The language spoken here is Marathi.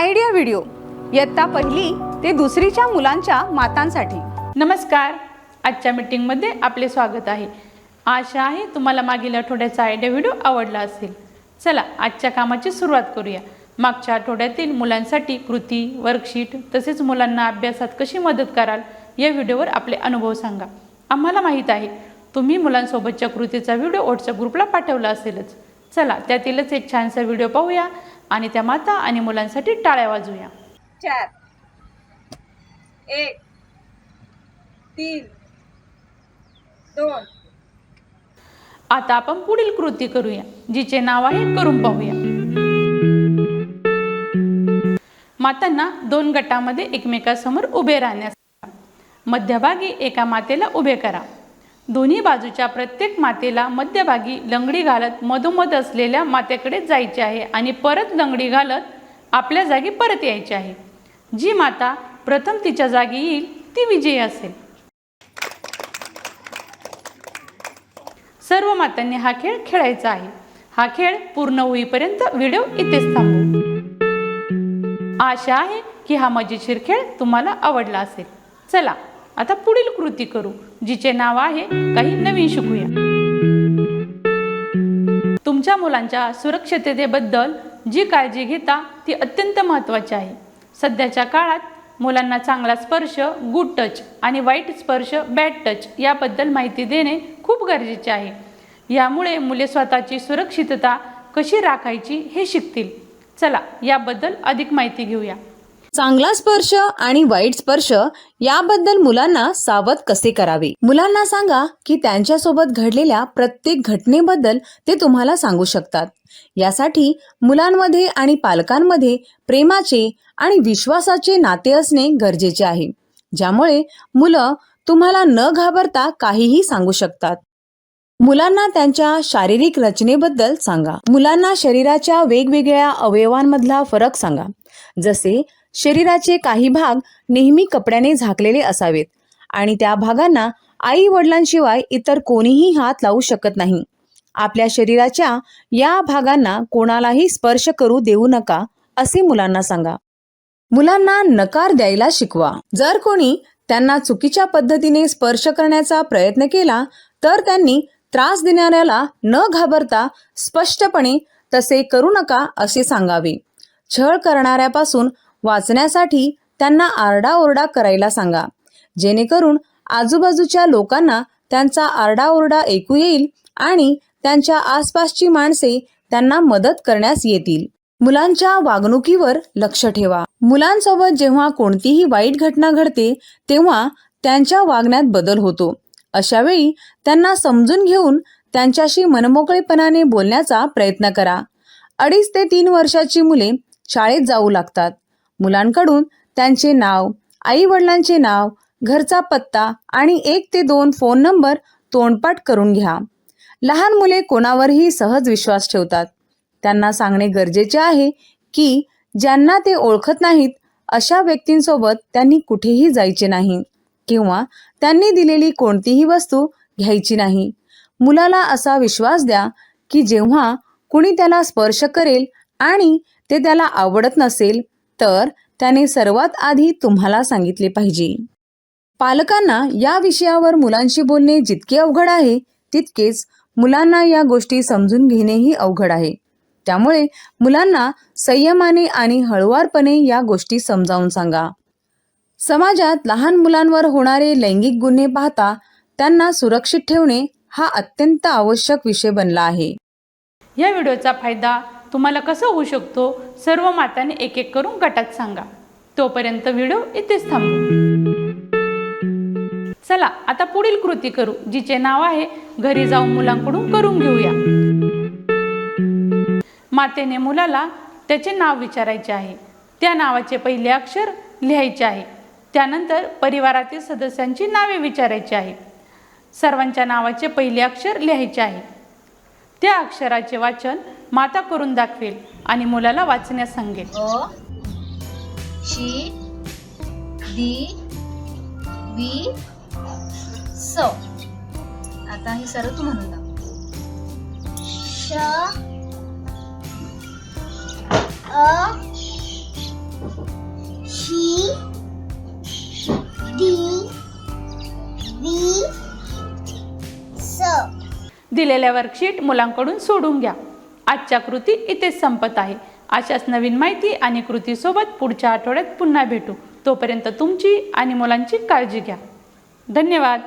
Idea video. इयत्ता पहिली ते दुसरीच्या मुलांच्या मातांसाठी. नमस्कार. आजच्या मीटिंगमध्ये आपले स्वागत आहे. आशा आहे तुम्हाला मागील आठवड्याचा आयडिया व्हिडिओ आवडला असेल. चला आजच्या कामाची सुरुवात करूया. मागच्या आठवड्यातील मुलांसाठी कृती वर्कशीट तसेच मुलांना अभ्यासात कशी मदत कराल या व्हिडिओवर आपले अनुभव सांगा. आम्हाला माहीत आहे तुम्ही मुलांसोबतच्या कृतीचा व्हिडिओ व्हॉट्सअप ग्रुपला पाठवला असेलच. चला त्यातीलच एक छानसा व्हिडिओ पाहूया. आणि त्या माता आणि मुलांसाठी टाळ्या वाजूया. चार. एक. तीन. दोन. आता आपण पुढील कृती करूया जिचे नाव आहे करून पाहूया. मातांना दोन गटामध्ये एकमेकासमोर उभे राहण्यास. मध्यभागी एका मातेला उभे करा. दोन्ही बाजूच्या प्रत्येक मातेला मध्यभागी लंगडी घालत मधोमध असलेल्या मातेकडे जायचे आहे आणि परत लंगडी घालत आपल्या जागी परत यायची आहे. जी माता प्रथम तिच्या जागी येईल ती विजयी असेल. सर्व मातांनी हा खेळ खेळायचा आहे. हा खेळ पूर्ण होईपर्यंत व्हिडिओ इथेच थांबू. आशा आहे की हा मजेशीर खेळ तुम्हाला आवडला असेल. चला आता पुढील कृती करू जिचे नाव आहे काही नवीन शिकूया. तुमच्या मुलांच्या सुरक्षिततेबद्दल जी काळजी घेता ती अत्यंत महत्त्वाची आहे. सध्याच्या काळात मुलांना चांगला स्पर्श गुड टच आणि वाईट स्पर्श बॅड टच याबद्दल माहिती देणे खूप गरजेचे आहे. यामुळे मुले स्वतःची सुरक्षितता कशी राखायची हे शिकतील. चला याबद्दल अधिक माहिती घेऊया. चांगला स्पर्श आणि वाईट स्पर्श याबद्दल मुलांना सावध कसे करावे? मुलांना सांगा की त्यांच्यासोबत घडलेल्या प्रत्येक घटनेबद्दल ते तुम्हाला सांगू शकतात. यासाठी मुलांमध्ये आणि पालकांमध्ये प्रेमाचे आणि विश्वासाचे नाते असणे गरजेचे आहे. ज्यामुळे मुलं तुम्हाला न घाबरता काहीही सांगू शकतात. मुलांना त्यांच्या शारीरिक रचनेबद्दल सांगा. मुलांना शरीराच्या वेगवेगळ्या अवयवांमधला फरक सांगा. जसे शरीराचे काही भाग नेहमी कपड्याने झाकलेले असावेत. आणि त्या भागांना आई वडिलांशिवाय इतर कोणीही हात लावू शकत नाही. आपल्या शरीराच्या या भागांना कोणालाही स्पर्श करू देऊ नका असे मुलांना सांगा. मुलांना नकार द्यायला शिकवा. जर कोणी त्यांना चुकीच्या पद्धतीने स्पर्श करण्याचा प्रयत्न केला तर त्यांनी त्रास देणाऱ्याला न घाबरता स्पष्टपणे तसे करू नका असे सांगावे. छळ करणाऱ्यापासून वाचण्यासाठी त्यांना आरडाओरडा करायला सांगा. जेणेकरून आजूबाजूच्या लोकांना त्यांचा आरडाओरडा ऐकू येईल आणि त्यांच्या आसपासची माणसे त्यांना मदत करण्यास येतील. मुलांच्या वागणुकीवर लक्ष ठेवा. मुलांसोबत जेव्हा कोणतीही वाईट घटना घडते तेव्हा त्यांच्या वागण्यात बदल होतो. अशा वेळी त्यांना समजून घेऊन त्यांच्याशी मनमोकळेपणाने बोलण्याचा प्रयत्न करा. अडीच ते तीन वर्षाची मुले शाळेत जाऊ लागतात. मुलांकडून त्यांचे नाव आई वडिलांचे नाव घरचा पत्ता आणि एक ते दोन फोन नंबर तोंडपाठ करून घ्या. लहान मुले कोणावरही सहज विश्वास ठेवतात. त्यांना सांगणे गरजेचे आहे की ज्यांना ते ओळखत नाहीत अशा व्यक्तींसोबत त्यांनी कुठेही जायचे नाही किंवा त्यांनी दिलेली कोणतीही वस्तू घ्यायची नाही. मुलाला असा विश्वास द्या की जेव्हा कुणी त्याला स्पर्श करेल आणि ते त्याला आवडत नसेल तर त्याने सर्वात आधी तुम्हाला सांगितले पाहिजे. पालकांना या विषयावर मुलांशी बोलणे जितके अवघड आहे तितकेच मुलांना या गोष्टी समजून घेणेही अवघड आहे. त्यामुळे मुलांना संयमाने आणि हळुवारपणे या गोष्टी समजावून सांगा. समाजात लहान मुलांवर होणारे लैंगिक गुन्हे पाहता त्यांना सुरक्षित ठेवणे हा अत्यंत आवश्यक विषय बनला आहे. या व्हिडिओचा फायदा तुम्हाला कसं होऊ शकतो सर्व मातांनी एक एक करून गटात सांगा. तोपर्यंत व्हिडिओ इथेच थांबू चला आता पुढील कृती करू जिचे नाव आहे घरी जाऊन मुलांकडून करून घेऊया. मातेने मुलाला त्याचे नाव विचारायचे आहे. त्या नावाचे पहिले अक्षर लिहायचे आहे. त्यानंतर परिवारातील सदस्यांची नावे विचारायची आहे. सर्वांच्या नावाचे पहिले अक्षर लिहायचे आहे. त्या अक्षराचे वाचन माता करून दाखवेल आणि मुलाला वाचण्यास सांगेल. शी वी स. आता हे सर तू म्हणून श दिलेल्या वर्कशीट मुलांकडून सोडून घ्या. आजच्या कृती इथेच संपत आहे. अशाच नवीन माहिती आणि कृतीसोबत पुढच्या आठवड्यात पुन्हा भेटू. तोपर्यंत तुमची आणि मुलांची काळजी घ्या. धन्यवाद.